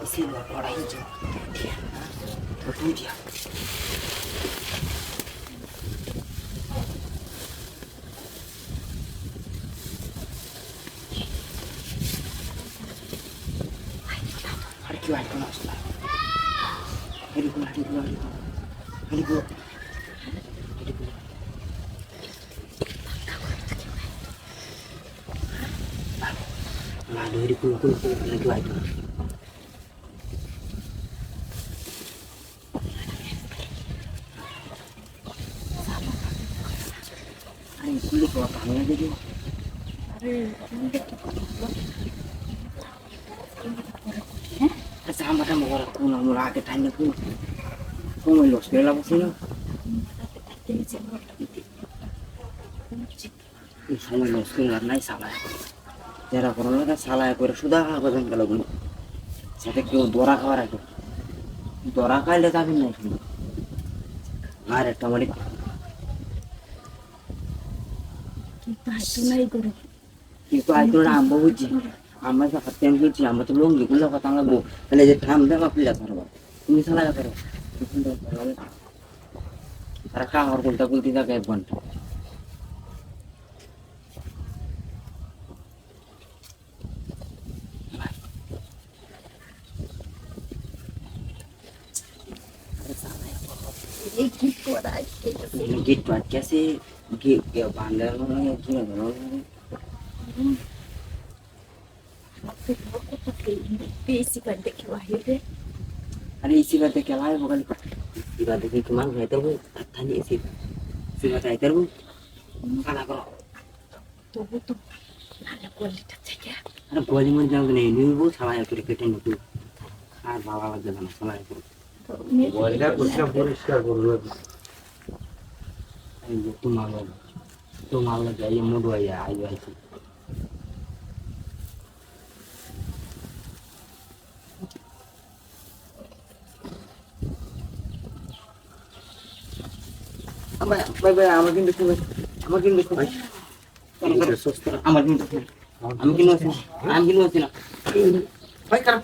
我现在过了一周，一天，我读点。अलिक अलिक अलिक अलिक अलिक अलिक अलिक ko sino. এই সময় লস করে নাই সালায় যারা কোনো লোক সালায় করে সুদা খাওয়া গেলগুলো সাথে কেউ দোরা খাওয়ার আগে দোরা খাইলে যাবেন না এখানে আর একটা মানে Iko ayo rambo uji. Ama sa kapten uji, ama tulong gi kulo katanga bu. Ala je pila karo. Tumi sala karo. Raka aur kunta kunti da kay bon. Ya gila kalau পেয়েছি কার দেখে বাহিরে ada isi batu kelai bukan isi batu ke kemana nggak tahu tanya isi isi batu itu bu kan aku তবু তো নাহলে কোয়ালিটা থেকে ada goli mana jangan kena ini bu salah ya kiri kiri itu আর ভালো লাগছে না সালাই করে পরিষ্কার করছিলাম পরিষ্কার করল এই যে তোমার তোমার লোক এই মুডু আইয়া আইয়া আইছি আমার কিন্তু আমার কিন্তু আমার কিন্তু আমি কিন্তু আমি কিন্তু ভাই খারাপ